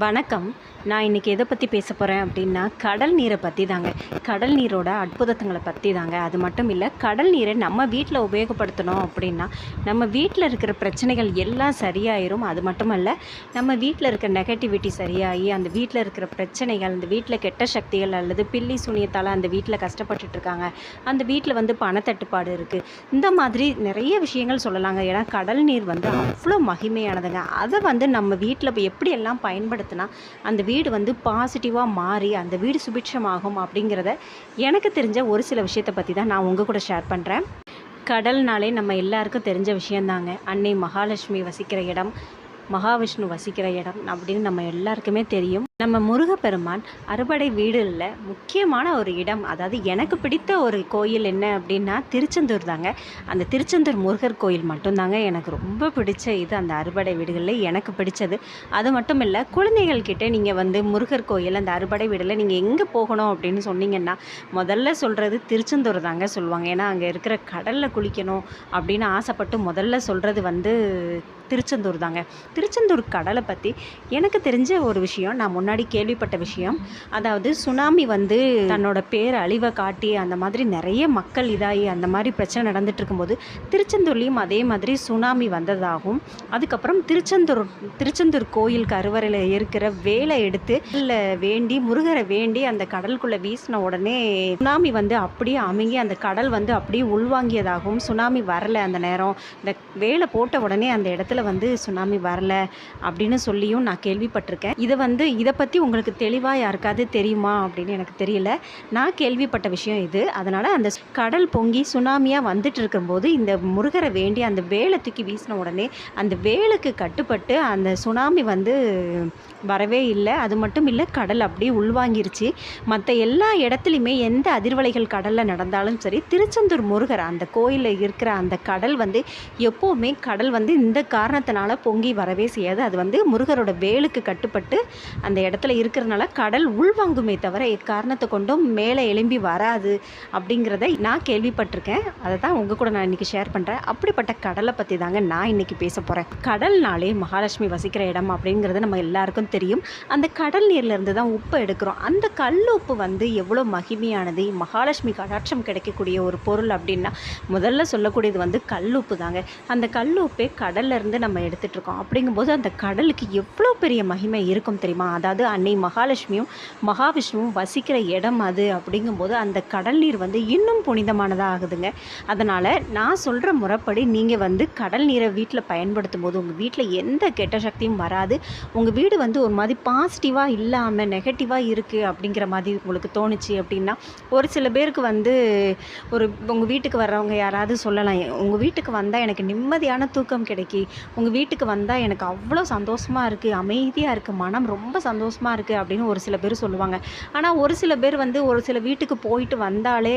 வணக்கம். நான் இன்றைக்கி எதை பற்றி பேச போகிறேன் அப்படின்னா கடல் நீரை பற்றி தாங்க கடல் நீரோட அற்புதத்துங்களை பற்றி தாங்க அது மட்டும் இல்லை கடல் நீரை நம்ம வீட்டில் உபயோகப்படுத்தணும் அப்படின்னா நம்ம வீட்டில் இருக்கிற பிரச்சனைகள் எல்லாம் சரியாயிரும். அது மட்டும் இல்லை நம்ம வீட்டில் இருக்க நெகட்டிவிட்டி சரியாகி அந்த வீட்டில் இருக்கிற பிரச்சனைகள் அந்த வீட்டில் கெட்ட சக்திகள் அல்லது பில்லி சுனியத்தால் அந்த வீட்டில் கஷ்டப்பட்டுட்டு இருக்காங்க. அந்த வீட்டில் வந்து பணத்தட்டுப்பாடு இருக்குது இந்த மாதிரி நிறைய விஷயங்கள் சொல்லலாங்க. ஏன்னா கடல் நீர் வந்து அவ்வளோ மகிமையானதுங்க. அதை வந்து நம்ம வீட்டில் இப்போ எப்படியெல்லாம் பயன்படுத்தினா அந்த வீடு வந்து பாசிட்டிவாக மாறி அந்த வீடு சுபிட்சமாகும் அப்படிங்கிறத எனக்கு தெரிஞ்ச ஒரு சில விஷயத்தை பற்றி தான் நான் உங்கள் கூட ஷேர் பண்ணுறேன் கடல்னாலே நம்ம எல்லாருக்கும் தெரிஞ்ச விஷயந்தாங்க. அன்னை மகாலட்சுமி வசிக்கிற இடம் மகாவிஷ்ணு வசிக்கிற இடம் அப்படின்னு நம்ம எல்லாருக்குமே தெரியும். நம்ம முருகப்பெருமான் அறுபடை வீடுல முக்கியமான ஒரு இடம் அதாவது எனக்கு பிடித்த ஒரு கோயில் என்ன அப்படின்னா திருச்செந்தூர் தாங்க. அந்த திருச்செந்தூர் முருகர் கோயில் மட்டும்தாங்க எனக்கு ரொம்ப பிடிச்ச இது. அந்த அறுபடை வீடுகளில் எனக்கு பிடிச்சது. அது மட்டும் இல்லை குழந்தைகள் கிட்டே நீங்கள் வந்து முருகர் கோயில் அந்த அறுபடை வீடில் நீங்கள் எங்கே போகணும் அப்படின்னு சொன்னீங்கன்னா முதல்ல சொல்கிறது திருச்செந்தூர் தாங்க சொல்லுவாங்க. ஏன்னா அங்கே இருக்கிற கடலில் குளிக்கணும் அப்படின்னு ஆசைப்பட்டு முதல்ல சொல்கிறது வந்து திருச்செந்தூர் தாங்க. திருச்செந்தூர் கடலை பற்றி எனக்கு தெரிஞ்ச ஒரு விஷயம் நான் முன்னாடி கேள்விப்பட்ட விஷயம். அதாவது சுனாமி வந்து தன்னோட பேர் அழிவை காட்டி அந்த மாதிரி நிறைய மக்கள் இதாகி அந்த மாதிரி பிரச்சனை நடந்துட்டு இருக்கும்போது திருச்செந்தூர்லேயும் அதே மாதிரி சுனாமி வந்ததாகும் அதுக்கப்புறம் திருச்செந்தூர் திருச்செந்தூர் கோயில் கருவறையில் இருக்கிற வேலை எடுத்து இல்லை வேண்டி முருகரை வேண்டி அந்த கடலுக்குள்ளே வீசின உடனே சுனாமி வந்து அப்படியே அமைங்கி அந்த கடல் வந்து அப்படியே உள்வாங்கியதாகவும் சுனாமி வரல அந்த நேரம். இந்த வேலை போட்ட உடனே அந்த இடத்துல வந்து சுனாமி வரல அப்படின்னு சொல்லியும் நான் கேள்விப்பட்டிருக்கேன். இதை வந்து இதை பற்றி உங்களுக்கு தெளிவாக யாருக்காவது தெரியுமா அப்படின்னு எனக்கு தெரியல. நான் கேள்விப்பட்ட விஷயம் இது. அதனால் அந்த கடல் பொங்கி சுனாமியாக வந்துட்டு இருக்கும்போது இந்த முருகரை வேண்டி அந்த வேலை தூக்கி வீசின உடனே அந்த வேலுக்கு கட்டுப்பட்டு அந்த சுனாமி வந்து வரவே இல்லை. அது மட்டும் இல்லை கடல் அப்படியே உள்வாங்கிருச்சு. மற்ற எல்லா இடத்துலையுமே எந்த அதிர்வலைகள் கடலில் நடந்தாலும் சரி திருச்செந்தூர் முருகர் அந்த கோயிலில் இருக்கிற அந்த கடல் வந்து எப்போவுமே கடல் வந்து இந்த காரணத்தினால பொங்கி வரவே செய்யாது. அது வந்து முருகரோட வேலுக்கு கட்டுப்பட்டு அந்த இடத்துல இருக்கிறனால கடல் உள்வாங்குமே தவிர எக்காரணத்தை கொண்டும் மேலே எழும்பி வராது அப்படிங்கிறத நான் கேள்விப்பட்டிருக்கேன். அதை தான் உங்கள் கூட நான் இன்றைக்கி ஷேர் பண்ணுறேன் அப்படிப்பட்ட கடலை பற்றி தாங்க நான் இன்றைக்கி பேச போகிறேன் கடல்னாலே மகாலட்சுமி வசிக்கிற இடம் அப்படிங்கிறது நம்ம எல்லாருக்கும் தெரியும். அந்த கடல் நீர்லேருந்து தான் உப்பு எடுக்கிறோம். அந்த கல் உப்பு வந்து எவ்வளோ மகிமையானது. மகாலட்சுமி கடாட்சம் கிடைக்கக்கூடிய ஒரு பொருள் அப்படின்னா முதல்ல சொல்லக்கூடியது வந்து கல் உப்பு தாங்க. அந்த கல் உப்பே கடல்லேருந்து நம்ம எடுத்துகிட்ருக்கோம் அப்படிங்கும்போது அந்த கடலுக்கு எவ்வளோ பெரிய மகிமை இருக்கும் தெரியுமா? அதாவது அன்னை மகாலட்சுமியும் மகாவிஷ்ணுவும் வசிக்கிற இடம் அது அப்படிங்கும்போது அந்த கடல் நீர் வந்து இன்னும் புனிதமானதாக ஆகுதுங்க. அதனால் நான் சொல்கிற முறைப்படி நீங்கள் வந்து கடல் நீரை வீட்டில் பயன்படுத்தும் போது உங்கள் வீட்டில் எந்த கெட்ட சக்தியும் வராது. உங்கள் வீடு வந்து ஒரு மாதிரி பாசிட்டிவாக இல்லாமல் நெகட்டிவாக இருக்குது அப்படிங்கிற மாதிரி உங்களுக்கு தோணுச்சு அப்படின்னா ஒரு சில பேருக்கு வந்து ஒரு உங்கள் வீட்டுக்கு வர்றவங்க யாராவது சொல்லலாம். உங்கள் வீட்டுக்கு வந்தால் எனக்கு நிம்மதியான தூக்கம் கிடைக்கி. உங்கள் வீட்டுக்கு வந்தால் எனக்கு அவ்வளோ சந்தோஷமாக இருக்குது அமைதியாக இருக்குது மனம் ரொம்ப சந்தோஷமாக இருக்குது அப்படின்னு ஒரு சில பேர் சொல்லுவாங்க. ஆனால் ஒரு சில பேர் வந்து ஒரு சில வீட்டுக்கு போயிட்டு வந்தாலே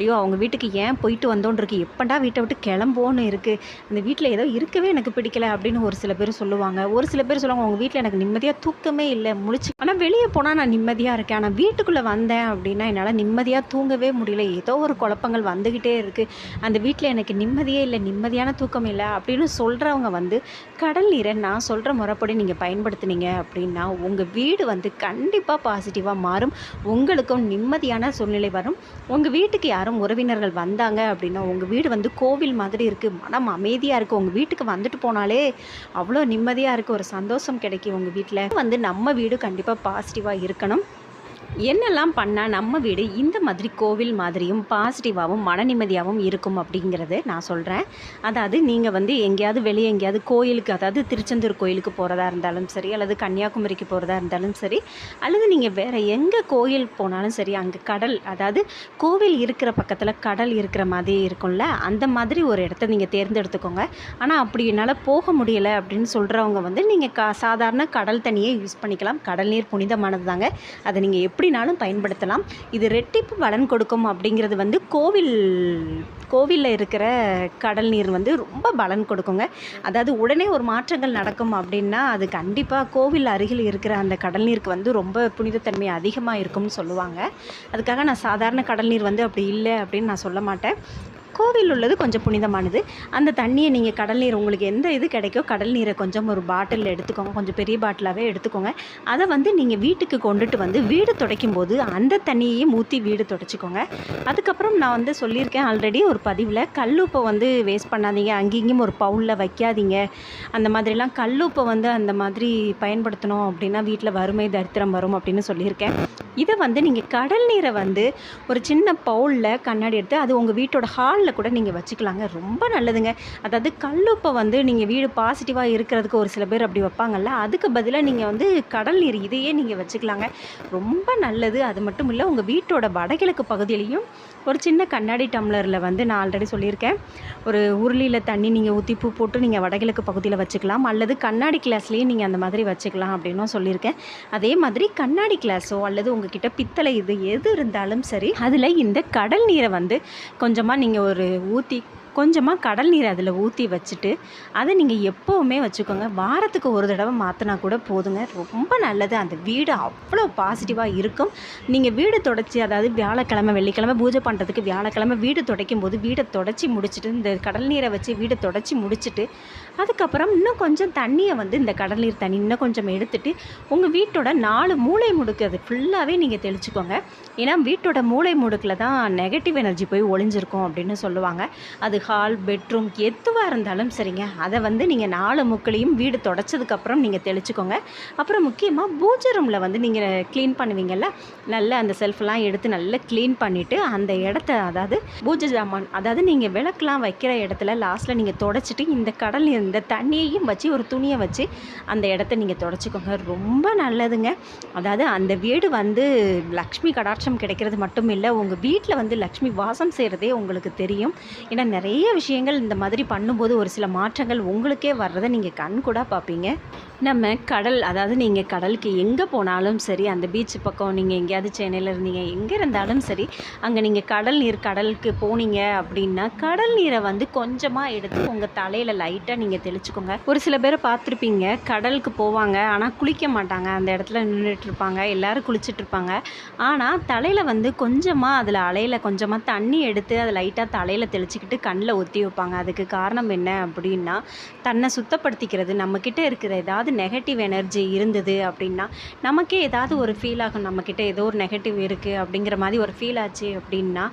ஐயோ அவங்க வீட்டுக்கு ஏன் போயிட்டு வந்தோன்னு இருக்கு. எப்படா வீட்டை விட்டு கிளம்போன்னு இருக்குது அந்த வீட்டில் ஏதோ இருக்கவே எனக்கு பிடிக்கல அப்படின்னு ஒரு சில பேர் சொல்லுவாங்க. ஒரு சில பேர் சொல்லுவாங்க உங்கள் வீட்டில் எனக்கு நிம்மதியாக தூக்கமே இல்லை முழிச்சு ஆனால் வெளியே போனால் நான் நிம்மதியாக இருக்கேன். ஆனால் வீட்டுக்குள்ளே வந்தேன் அப்படின்னா என்னால் நிம்மதியாக தூங்கவே முடியல. ஏதோ ஒரு குழப்பங்கள் வந்துக்கிட்டே இருக்குது அந்த வீட்டில் எனக்கு நிம்மதியே இல்லை நிம்மதியான தூக்கம் இல்லை அப்படின்னு சொல்கிறவங்க வந்து கடல் நீரை நான் சொல்கிற முறைப்படி நீங்கள் பயன்படுத்துனீங்க அப்படின்னா உங்கள் வீடு வந்து கண்டிப்பாக பாசிட்டிவாக மாறும். உங்களுக்கும் நிம்மதியான சூழ்நிலை வரும். உங்கள் வீட்டுக்கு யாரும் உறவினர்கள் வந்தாங்க அப்படின்னா உங்கள் வீடு வந்து கோவில் மாதிரி இருக்குது மனம் அமைதியாக இருக்குது உங்கள் வீட்டுக்கு வந்துட்டு போனாலே அவ்வளோ நிம்மதியாக இருக்குது ஒரு சந்தோஷம் கிடைக்கும் உங்கள் வீட்டில் வந்து நம்ம வீடு கண்டிப்பாக பாசிட்டிவாக இருக்கணும். என்னெல்லாம் பண்ணால் நம்ம வீடு இந்த மாதிரி கோவில் மாதிரியும் பாசிட்டிவாகவும் மன நிம்மதியாகவும் இருக்கும் அப்படிங்கிறது நான் சொல்கிறேன் அதாவது நீங்கள் வந்து எங்கேயாவது வெளியே எங்கேயாவது கோயிலுக்கு அதாவது திருச்செந்தூர் கோயிலுக்கு போகிறதா இருந்தாலும் சரி அல்லது கன்னியாகுமரிக்கு போகிறதா இருந்தாலும் சரி அல்லது நீங்கள் வேறு எங்கே கோயில் போனாலும் சரி அங்கே கடல் அதாவது கோவில் இருக்கிற பக்கத்தில் கடல் இருக்கிற மாதிரி இருக்கும்ல அந்த மாதிரி ஒரு இடத்த நீங்கள் தேர்ந்தெடுத்துக்கோங்க. ஆனால் அப்படி என்னால் போக முடியலை அப்படின்னு சொல்கிறவங்க வந்து நீங்கள் கா சாதாரண கடல் தண்ணியை யூஸ் பண்ணிக்கலாம். கடல் நீர் புனிதமானது தாங்க அதை நீங்கள் எப்படி எப்படினாலும் பயன்படுத்தலாம். இது ரெட்டிப்பு பலன் கொடுக்கும் அப்படிங்கிறது வந்து கோவில் கோவிலில் இருக்கிற கடல் நீர் வந்து ரொம்ப பலன் கொடுக்குங்க. அதாவது உடனே ஒரு மாற்றங்கள் நடக்கும் அப்படின்னா அது கண்டிப்பாக கோவில் அருகில் இருக்கிற அந்த கடல் நீருக்கு வந்து ரொம்ப புனிதத்தன்மை அதிகமாக இருக்கும்னு சொல்லுவாங்க. அதுக்காக நான் சாதாரண கடல் நீர் வந்து அப்படி இல்லை அப்படின்னு நான் சொல்ல மாட்டேன். கோவில் உள்ளது கொஞ்சம் புனிதமானது. அந்த தண்ணியை நீங்கள் கடல் நீர் உங்களுக்கு எந்த இது கிடைக்கோ கடல் நீரை கொஞ்சம் ஒரு பாட்டிலில் எடுத்துக்கோங்க. கொஞ்சம் பெரிய பாட்டிலாகவே எடுத்துக்கோங்க. அதை வந்து நீங்கள் வீட்டுக்கு கொண்டுட்டு வந்து வீடு துடைக்கும் போது அந்த தண்ணியையும் ஊற்றி வீடு துடைச்சிக்கோங்க. அதுக்கப்புறம் நான் வந்து சொல்லியிருக்கேன் ஆல்ரெடி ஒரு பதிவில் கல்லுப்பை வந்து வேஸ்ட் பண்ணாதீங்க. அங்கேயும் ஒரு பவுலில் வைக்காதீங்க. அந்த மாதிரிலாம் கல்லுப்பை வந்து அந்த மாதிரி பயன்படுத்தணும் அப்படின்னா வீட்டில் வறுமை தரித்திரம் வரும் அப்படின்னு சொல்லியிருக்கேன். இதை வந்து நீங்கள் கடல் நீரை வந்து ஒரு சின்ன பவுலில் கண்ணாடி எடுத்து அது உங்கள் வீட்டோட ஹாலில் கூட நீங்கள் வச்சுக்கலாங்க. ரொம்ப நல்லதுங்க. அதாவது கல்லுப்பை வந்து நீங்கள் வீடு பாசிட்டிவாக இருக்கிறதுக்கு ஒரு சில பேர் அப்படி வைப்பாங்கல்ல அதுக்கு பதிலாக நீங்கள் வந்து கடல் நீர் இதையே நீங்கள் வச்சுக்கலாங்க. ரொம்ப நல்லது. அது மட்டும் இல்லை உங்கள் வீட்டோட வடகிழக்கு பகுதியிலையும் ஒரு சின்ன கண்ணாடி டம்ளரில் வந்து நான் ஆல்ரெடி சொல்லியிருக்கேன். ஒரு உருளியில் தண்ணி நீங்கள் ஊற்றி பூ போட்டு நீங்கள் வடகிழக்கு பகுதியில் வச்சுக்கலாம். அல்லது கண்ணாடி கிளாஸ்லேயும் நீங்கள் அந்த மாதிரி வச்சுக்கலாம் அப்படின்னும் சொல்லியிருக்கேன். அதே மாதிரி கண்ணாடி கிளாஸோ அல்லது உங்ககிட்ட பித்தளை இது எது இருந்தாலும் சரி அதில் இந்த கடல் நீரை வந்து கொஞ்சமாக நீங்கள் ஒரு ஊற்றி கொஞ்சமாக கடல் நீரை அதில் ஊற்றி வச்சுட்டு அதை நீங்கள் எப்போவுமே வச்சுக்கோங்க. வாரத்துக்கு ஒரு தடவை மாற்றினா கூட போதுங்க. ரொம்ப நல்லது. அந்த வீடு அவ்வளோ பாசிட்டிவாக இருக்கும். நீங்கள் வீடு தொடச்சி அதாவது வியாழக்கிழமை வெள்ளிக்கிழமை பூஜை பண்ணுறதுக்கு வியாழக்கிழமை வீடு துடைக்கும் போது வீடை தொடச்சி முடிச்சுட்டு இந்த கடல் நீரை வச்சு வீடை தொடச்சி முடிச்சுட்டு அதுக்கப்புறம் இன்னும் கொஞ்சம் தண்ணியை வந்து இந்த கடல் நீர் தண்ணி இன்னும் கொஞ்சம் எடுத்துட்டு உங்கள் வீட்டோட நாலு மூளை முடுக்கு அது ஃபுல்லாகவே நீங்கள் தெளிச்சுக்கோங்க. ஏன்னா வீட்டோட மூளை முடுக்கில் தான் நெகட்டிவ் எனர்ஜி போய் ஒளிஞ்சிருக்கும் அப்படின்னு சொல்லுவாங்க. அது ஹால் பெட்ரூம் எதுவாக இருந்தாலும் சரிங்க. அதை வந்து நீங்கள் நாலு முக்கிலையும் வீடு தொடச்சதுக்கப்புறம் நீங்கள் தெளிச்சுக்கோங்க. அப்புறம் முக்கியமாக பூஜை ரூமில் வந்து நீங்கள் க்ளீன் பண்ணுவீங்கல்ல? நல்ல அந்த செல்ஃப்லாம் எடுத்து நல்லா க்ளீன் பண்ணிவிட்டு அந்த இடத்த அதாவது பூஜை ஜாமான் அதாவது நீங்கள் விளக்கெலாம் வைக்கிற இடத்துல லாஸ்ட்டில் நீங்கள் தொடச்சிட்டு இந்த கடல் இந்த தண்ணியையும் வச்சு ஒரு துணியை வச்சு அந்த இடத்த நீங்கள் தொடச்சிக்கோங்க. ரொம்ப நல்லதுங்க. அதாவது அந்த வீடு வந்து லக்ஷ்மி கடாட்சம் கிடைக்கிறது மட்டும் இல்லை உங்கள் வீட்டில் வந்து லக்ஷ்மி வாசம் செய்கிறதே உங்களுக்கு தெரியும். ஏன்னா நிறைய நிறைய விஷயங்கள் இந்த மாதிரி பண்ணும்போது ஒரு சில மாற்றங்கள் உங்களுக்கே வர்றதை நீங்கள் கண் கூட பார்ப்பீங்க. நம்ம கடல் அதாவது நீங்கள் கடலுக்கு எங்கே போனாலும் சரி அந்த பீச் பக்கம் நீங்கள் எங்கேயாவது சென்னையில் இருந்தீங்க எங்கே இருந்தாலும் சரி அங்கே நீங்கள் கடல் நீர் கடலுக்கு போனீங்க அப்படின்னா கடல் நீரை வந்து கொஞ்சமாக எடுத்து உங்கள் தலையில் லைட்டாக நீங்கள் தெளிச்சுக்கோங்க. ஒரு சில பேரை பார்த்துருப்பீங்க கடலுக்கு போவாங்க ஆனால் குளிக்க மாட்டாங்க அந்த இடத்துல நின்றுட்டு இருப்பாங்க எல்லோரும் குளிச்சுட்டு இருப்பாங்க. ஆனால் தலையில் வந்து கொஞ்சமாக அதில் அலையில் கொஞ்சமாக தண்ணி எடுத்து அதை லைட்டாக தலையில் தெளிச்சுக்கிட்டு கண்ணில் ஒத்தி வைப்பாங்க. அதுக்கு காரணம் என்ன அப்படின்னா தன்னை சுத்தப்படுத்திக்கிறது நம்மக்கிட்ட இருக்கிற ஏதாவது நெகட்டிவ் எனர்ஜி இருந்தது அப்படின்னா நமக்கே ஏதாவது ஒரு ஃபீல் ஆகும். நம்மக்கிட்ட ஏதோ ஒரு நெகட்டிவ் இருக்குது அப்படிங்கிற மாதிரி ஒரு ஃபீல் ஆச்சு அப்படின்னா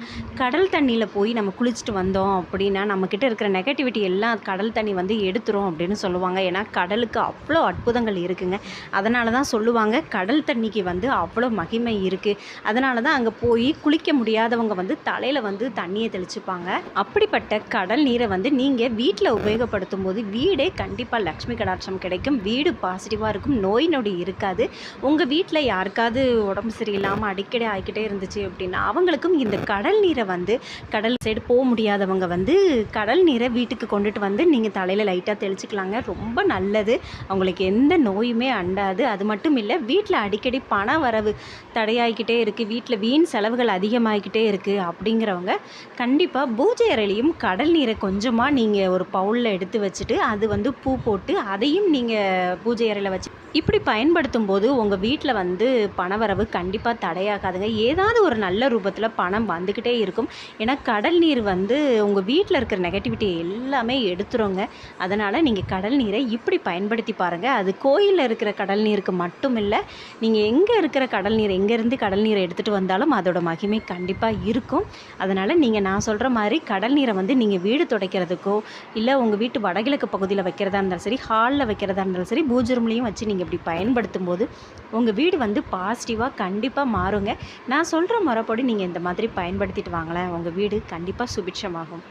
கடல் தண்ணியில் போய் நம்ம குளிச்சுட்டு வந்தோம் அப்படின்னா நம்மக்கிட்ட இருக்கிற நெகட்டிவிட்டி எல்லாம் கடல் தண்ணி வந்து எடுத்துரும் அப்படின்னு சொல்லுவாங்க. ஏன்னா கடலுக்கு அவ்வளோ அற்புதங்கள் இருக்குங்க. அதனால தான் சொல்லுவாங்க கடல் தண்ணிக்கு வந்து அவ்வளோ மகிமை இருக்குது அதனால தான் அங்கே போய் குளிக்க முடியாதவங்க வந்து தலையில் வந்து தண்ணியை தெளிச்சுப்பாங்க. அப்படிப்பட்ட கடல் நீரை வந்து நீங்கள் வீட்டில் உபயோகப்படுத்தும் போது வீடே கண்டிப்பாக லக்ஷ்மி கடாட்சம் கிடைக்கும். வீடு வீடு பாசிட்டிவாக இருக்கும். நோய் நொடி இருக்காது. உங்கள் வீட்டில் யாருக்காவது உடம்பு சரியில்லாமல் அடிக்கடி ஆகிக்கிட்டே இருந்துச்சு அப்படின்னா அவங்களுக்கும் இந்த கடல் நீரை வந்து கடல் சைடு போக முடியாதவங்க வந்து கடல் நீரை வீட்டுக்கு கொண்டுட்டு வந்து நீங்கள் தலையில் லைட்டாக தெளிச்சுக்கலாங்க. ரொம்ப நல்லது. அவங்களுக்கு எந்த நோயுமே அண்டாது. அது மட்டும் இல்லை வீட்டில் அடிக்கடி பண வரவு தடையாகிக்கிட்டே இருக்குது வீட்டில் வீண் செலவுகள் அதிகமாகிக்கிட்டே இருக்குது அப்படிங்கிறவங்க கண்டிப்பாக பூஜை அறையிலையும் கடல் நீரை கொஞ்சமாக நீங்கள் ஒரு பவுலில் எடுத்து வச்சுட்டு அது வந்து பூ போட்டு அதையும் நீங்கள் பூஜை அறையில் வச்சு இப்படி பயன்படுத்தும் போது உங்கள் வீட்டில் வந்து பணவரவு கண்டிப்பாக தடையாகாதுங்க. ஏதாவது ஒரு நல்ல ரூபத்தில் பணம் வந்துக்கிட்டே இருக்கும். ஏன்னா கடல் நீர் வந்து உங்கள் வீட்டில் இருக்கிற நெகட்டிவிட்டி எல்லாமே எடுத்துருங்க. அதனால் நீங்கள் கடல் நீரை இப்படி பயன்படுத்தி பாருங்கள் அது கோயிலில் இருக்கிற கடல் நீருக்கு மட்டும் இல்லை நீங்கள் எங்கே இருக்கிற கடல் நீர் எங்கேருந்து கடல் நீரை எடுத்துகிட்டு வந்தாலும் அதோட மகிமை கண்டிப்பாக இருக்கும். அதனால் நீங்கள் நான் சொல்கிற மாதிரி கடல் நீரை வந்து நீங்கள் வீடு துடைக்கிறதுக்கோ இல்லை உங்கள் வீட்டு வடகிழக்கு பகுதியில் வைக்கிறதா இருந்தாலும் சரி ஹாலில் வைக்கிறதா இருந்தாலும் சரி பூஜை ரூம்லேயும் வச்சு நீங்கள் இப்படி பயன்படுத்தும் போது உங்கள் வீடு வந்து பாசிட்டிவாக கண்டிப்பாக மாறுங்க. நான் சொல்கிற முறைப்படி நீங்கள் இந்த மாதிரி பயன்படுத்திட்டு வாங்களேன். உங்கள் வீடு கண்டிப்பாக சுபிட்சமாகும்.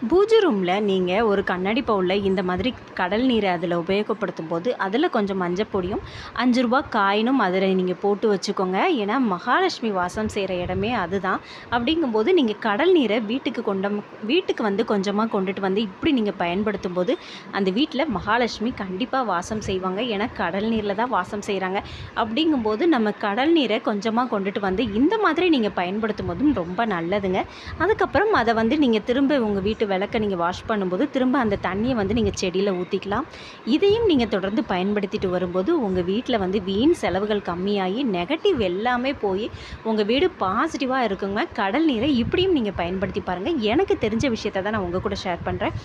பூஜை ரூமில் நீங்கள் ஒரு கண்ணாடி பவுலில் இந்த மாதிரி கடல் நீரை அதில் உபயோகப்படுத்தும் போது அதில் கொஞ்சம் மஞ்சள் பொடியும் அஞ்சு ரூபா காயினும் அதில் நீங்கள் போட்டு வச்சுக்கோங்க. ஏன்னா மகாலட்சுமி வாசம் செய்கிற இடமே அதுதான். அப்படிங்கும்போது நீங்கள் கடல் நீரை வீட்டுக்கு கொண்ட வீட்டுக்கு வந்து கொஞ்சமாக கொண்டுட்டு வந்து இப்படி நீங்கள் பயன்படுத்தும் போது அந்த வீட்டில் மகாலட்சுமி கண்டிப்பாக வாசம் செய்வாங்க. ஏன்னா கடல் நீரில் தான் வாசம் செய்கிறாங்க அப்படிங்கும்போது நம்ம கடல் நீரை கொஞ்சமாக கொண்டுட்டு வந்து இந்த மாதிரி நீங்கள் பயன்படுத்தும் போதும் ரொம்ப நல்லதுங்க. அதுக்கப்புறம் அதை வந்து நீங்கள் திரும்ப உங்கள் வீட்டு விளக்க நீங்கள் வாஷ் பண்ணும்போது திரும்ப அந்த தண்ணியை வந்து நீங்கள் செடியில் ஊற்றிக்கலாம் இதையும் நீங்கள் தொடர்ந்து பயன்படுத்திட்டு வரும்போது உங்கள் வீட்டில் வந்து வீண் செலவுகள் கம்மியாகி நெகட்டிவ் எல்லாமே போய் உங்கள் வீடு பாசிட்டிவாக இருக்குங்க. கடல் நீரை இப்படியும் நீங்கள் பயன்படுத்தி பாருங்கள் எனக்கு தெரிஞ்ச விஷயத்தை தான் நான் உங்கள் கூட ஷேர் பண்ணுறேன்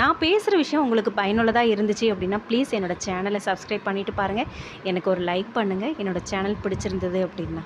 நான் பேசுகிற விஷயம் உங்களுக்கு பயனுள்ளதாக இருந்துச்சு அப்படின்னா ப்ளீஸ் என்னோடய சேனலை சப்ஸ்கிரைப் பண்ணிவிட்டு பாருங்கள் எனக்கு ஒரு லைக் பண்ணுங்கள் என்னோடய சேனல் பிடிச்சிருந்தது அப்படின்னா.